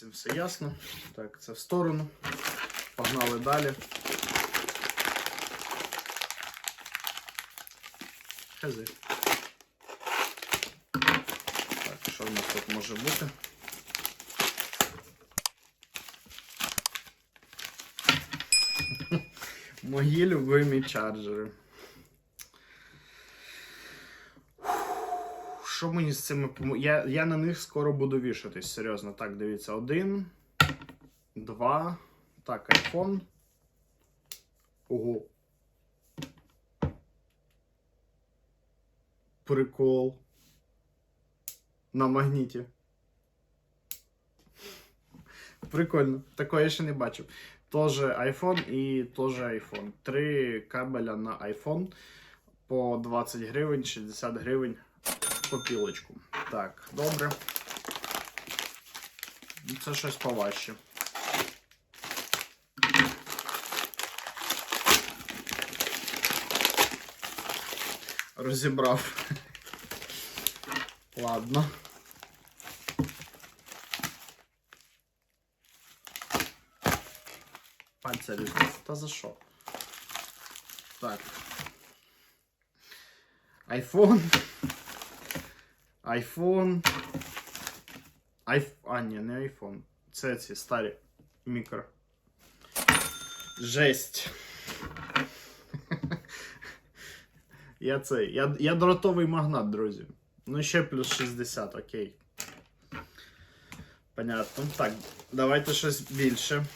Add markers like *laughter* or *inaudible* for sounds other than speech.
цим все ясно. Так, це в сторону. Погнали далі. Хази. Так, що в нас тут може бути? Мої любимі чарджери. Що мені з цими я, я на них скоро буду вішатись, серйозно. Так, дивіться, один, два. Так, iPhone. Ого. Прикол. На магніті. Прикольно. Такого я ще не бачив. Тоже iPhone і тоже iPhone. Три кабеля на iPhone по 20 гривень, 60 гривень попілочку. Так, добре. Ну, Це щось поважче. Розібрав. Ладно. Пальця різниця. Та за що? Так. Айфон. Айфон. Айф... А, ні, не айфон. Це ці старі мікро. Жесть. *laughs* Я цей. Я, я дротовий магнат, друзі. Ну, ще плюс 60, окей. Понятно. Так, давайте щось більше.